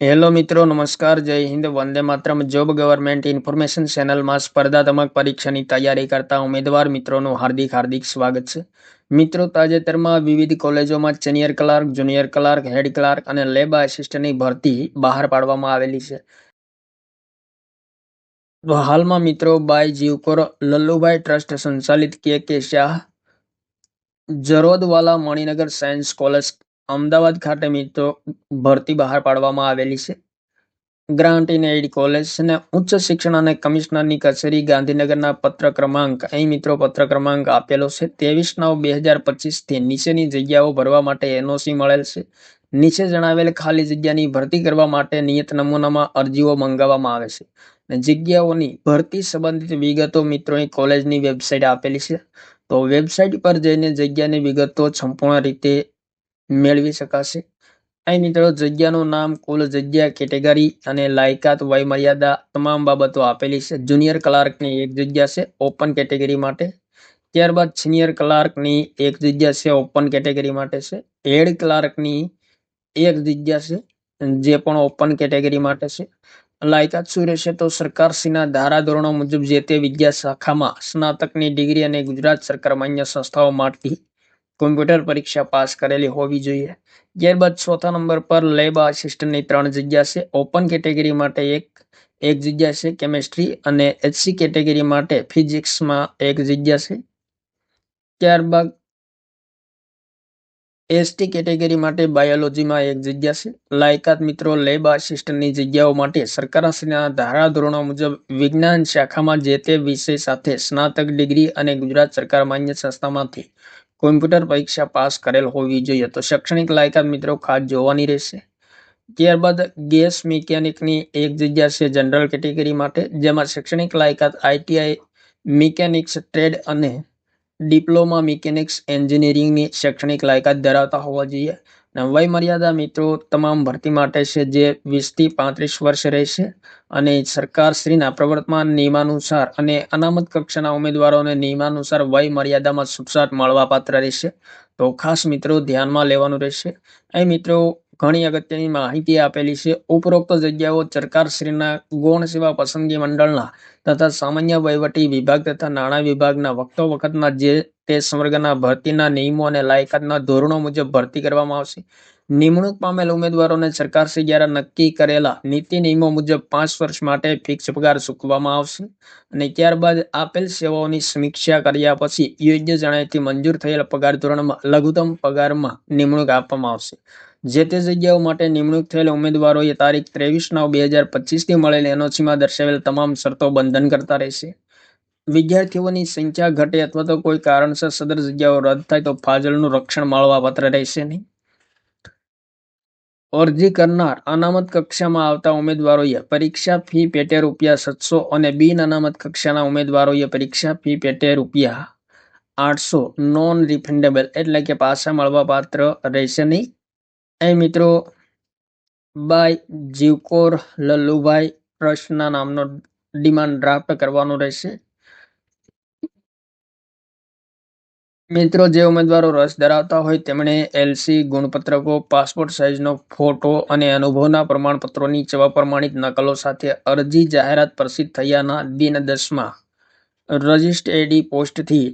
Hello મિત્રો, નમસ્કાર, જય હિન્દ, વંદે માત્રમ. જોબ ગવર્મેન્ટ ઇન્ફોર્મેશન ચેનલમાં સ્પર્ધાત્મક પરીક્ષાની તૈયારી કરતા ઉમેદવાર મિત્રોનું હાર્દિક હાર્દિક સ્વાગત છે. મિત્રો, તાજેતરમાં વિવિધ કોલેજોમાં senior clerk junior clerk head clerk અને લેબ આસિસ્ટન્ટની ભરતી બહાર પાડવામાં આવેલી છે. હાલમાં મિત્રો, બાય જીવકોર લલ્લુભાઈ ટ્રસ્ટ સંચાલિત K K Shah, Jarodwala Maninagar science college Ahmedabad ખાતે મિત્રો ભરતી બહાર પાડવામાં આવેલી છે. ગ્રાન્ટ ઇન એડ કોલેજ અને ઉચ્ચ શિક્ષણ અને કમિશનરની કચેરી ગાંધીનગરના પત્ર ક્રમાંક, અહીં મિત્રો પત્ર ક્રમાંક આપેલો છે. ત્રેવીસ નવ બે હજાર પચીસથી નીચેની જગ્યાઓ ભરવા માટે એનઓસી મળેલ છે. નીચે જણાવેલ ખાલી જગ્યાની ભરતી કરવા માટે નિયત નમૂનામાં અરજીઓ મંગાવવામાં આવે છે. જગ્યાઓની ભરતી સંબંધિત વિગતો મિત્રો કોલેજની વેબસાઇટ આપેલી છે. તો વેબસાઇટ પર જઈને જગ્યાની વિગતો સંપૂર્ણ રીતે મેળવી શકાશે. અહીં મિત્રો, જગ્યાનું નામ, કુલ જગ્યા, કેટેગરી અને લાયકાત વય મર્યાદા તમામ બાબતો આપેલી છે. જુનિયર ક્લાર્કની એક જગ્યા છે ઓપન કેટેગરી માટે. ત્યારબાદ સિનિયર ક્લાર્કની એક જગ્યા છે ઓપન કેટેગરી માટે છે. હેડ ક્લાર્કની એક જગ્યા છે જે પણ ઓપન કેટેગરી માટે છે. લાયકાત શું રહેશે તો સરકારશ્રીના ધારા ધોરણો મુજબ જે તે વિદ્યા શાખામાં સ્નાતકની ડિગ્રી અને ગુજરાત સરકાર માન્ય સંસ્થાઓ માટે કોમ્પ્યુટર પરીક્ષા પાસ કરેલી હોવી જોઈએ. ત્યારબાદ ચોથા નંબર પર લેબ આસિસ્ટન્ટની ત્રણ જગ્યા છે. ઓપન કેટેગરી માટે એક એક જગ્યા છે કેમેસ્ટ્રી અને એચસી કેટેગરી માટે ફિઝિક્સમાં એક જગ્યા છે. ત્યારબાદ એસટી કેટેગરી માટે બાયોલોજીમાં એક જગ્યા છે. લાયકાત મિત્રો, લેબ આસિસ્ટન્ટની જગ્યાઓ માટે સરકારશ્રીના ધારાધોરણો મુજબ વિજ્ઞાન શાખામાં જે તે વિષય સાથે સ્નાતક ડિગ્રી અને ગુજરાત સરકાર માન્ય સંસ્થામાંથી કોમ્પ્યુટર પરીક્ષા પાસ કરેલ હોવી જોઈએ તો શૈક્ષણિક લાયકાત મિત્રો ખાસ જોવાની રહેશે. ત્યારબાદ ગેસ મિકેનિકની એક જગ્યા છે જનરલ કેટેગરી માટે, જેમાં શૈક્ષણિક લાયકાત આઈટીઆઈ મિકેનિક્સ, ટ્રેડ અને ડિપ્લોમા મિકેનિક્સ એન્જિનિયરિંગની શૈક્ષણિક લાયકાત ધરાવતા હોવા જોઈએ. વય મર્યાદા મિત્રો તમામ ભરતી માટે છે જે વીસથી પાંત્રીસ વર્ષ રહેશે અને સરકારશ્રીના પ્રવર્તમાન નિયમાનુસાર અને અનામત કક્ષાના ઉમેદવારોને નિયમાનુસાર વય મર્યાદામાં છૂટછાટ મળવાપાત્ર રહેશે. તો ખાસ મિત્રો ધ્યાનમાં લેવાનું રહેશે. અહીં મિત્રો ઘણી અગત્યની માહિતી આપેલી છે. ઉપરોક્ત જગ્યાઓ સરકારશ્રીના ગૌણ સેવા પસંદગી મંડળના તથા સામાન્ય વહીવટી વિભાગ તથા નાણાં વિભાગના વખતો વખતના જે તે સંવર્ગના ભરતીના નિયમો અને લાયકાતના ધોરણો મુજબ ભરતી કરવામાં આવશે. નિમણૂક પામેલ ઉમેદવારોને સરકારશ્રી દ્વારા નક્કી કરેલા નીતિ નિયમો મુજબ પાંચ વર્ષ માટે ફિક્સ પગાર ચૂકવવામાં આવશે અને ત્યારબાદ આપેલ સેવાઓની સમીક્ષા કર્યા પછી યોગ્ય જણાયથી મંજૂર થયેલ પગાર ધોરણમાં લઘુત્તમ પગારમાં નિમણૂક આપવામાં આવશે. જે તે જગ્યાઓ માટે નિમણૂક થયેલ ઉમેદવારોએ તારીખ ત્રેવીસ નવ બે હજાર પચીસથી મળેલ એનઓસીમાં દર્શાવેલ તમામ શરતો બંધન કરતા રહેશે. વિદ્યાર્થીઓની સંખ્યા ઘટે અથવા તો કોઈ કારણસર સદર જગ્યાઓ રદ થાય તો ફાજલનું રક્ષણ મળવા પાત્ર રહેશે નહીં. અરજી કરનાર અનામત કક્ષામાં આવતા ઉમેદવારોએ પરીક્ષા ફી પેટે રૂપિયા સાતસો અને બિન અનામત કક્ષાના ઉમેદવારોએ પરીક્ષા ફી પેટે રૂપિયા આઠસો નોન રિફંડેબલ એટલે કે પાછા મળવા પાત્ર રહેશે નહીં. એ મિત્રો, બાય જીવકોર લલ્લુભાઈ ટ્રસ્ટના નામનો ડિમાન્ડ ડ્રાફ્ટ કરવાનો રહેશે. મિત્રો, જે ઉમેદવારો રસ ધરાવતા હોય તેમણે એલસી ગુણપત્રકો, પાસપોર્ટ સાઇઝનો ફોટો અને અનુભવના પ્રમાણપત્રોની સેવા પ્રમાણિત નકલો સાથે અરજી જાહેરાત પ્રસિદ્ધ થયાના દિન દસમાં. રજિસ્ટ એડી પોસ્ટથી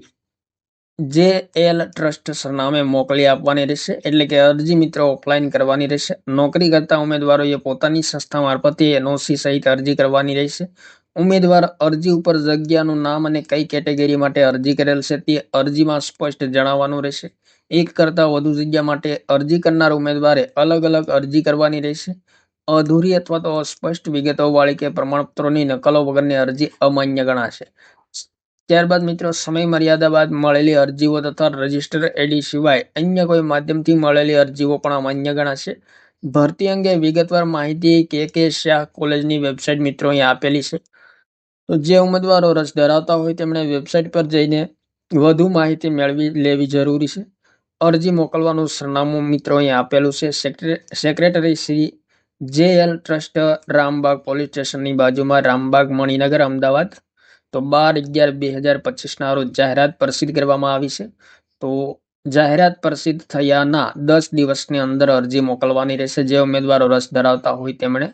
જે એલ ટ્રસ્ટ સરનામે મોકલી આપવાની રહેશે, એટલે કે અરજી મિત્રો ઓફલાઈન કરવાની રહેશે. નોકરી કરતા ઉમેદવારોએ પોતાની સંસ્થા મારફતે એનઓસી સહિત અરજી કરવાની રહેશે. ઉમેદવાર અરજી ઉપર જગ્યાનું નામ અને કઈ કેટેગરી માટે અરજી કરેલ છે તે અરજીમાં સ્પષ્ટ જણાવવાનું રહેશે. એક કરતાં વધુ જગ્યા માટે અરજી કરનાર ઉમેદવારે અલગ અલગ અરજી કરવાની રહેશે. અધૂરી અથવા તો અસ્પષ્ટ વિગતો વાળી કે પ્રમાણપત્રોની નકલો વગરની અરજી અમાન્ય ગણાશે. ત્યારબાદ મિત્રો, સમય મર્યાદા બાદ મળેલી અરજીઓ તથા રજિસ્ટર એડી સિવાય અન્ય કોઈ માધ્યમથી મળેલી અરજીઓ પણ અમાન્ય ગણાશે. ભરતી અંગે વિગતવાર માહિતી કે કે શાહ કોલેજની વેબસાઇટ મિત્રો અહીં આપેલી છે. જે ઉમેદવારો રસ ધરાવતા હોય તેમણે વેબસાઇટ પર જઈને વધુ માહિતી મેળવી લેવી જરૂરી છે. અરજી મોકલવાનું સરનામું મિત્રો અહીં આપેલું છે. સેક્રેટરી શ્રી જે એલ ટ્રસ્ટ રામબાગ પોલીસ સ્ટેશનની બાજુમાં રામબાગ મણિનગર, અમદાવાદ. તો બાર અગિયાર બે હજાર પચીસના રોજ જાહેરાત પ્રસિદ્ધ કરવામાં આવી છે. તો જાહેરાત પ્રસિદ્ધ થયાના દસ દિવસની અંદર અરજી મોકલવાની રહેશે. જે ઉમેદવારો રસ ધરાવતા હોય તેમણે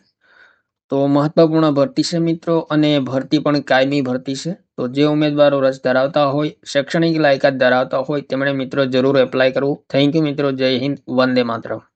તો મહત્વપૂર્ણ ભરતી છે મિત્રો અને ભરતી પણ કાયમી ભરતી છે. તો જે ઉમેદવારો રસ ધરાવતા હોય, શૈક્ષણિક લાયકાત ધરાવતા હોય, તેમણે મિત્રો જરૂર એપ્લાય કરવું. થેન્ક યુ મિત્રો. જય હિન્દ. વંદે માતરમ.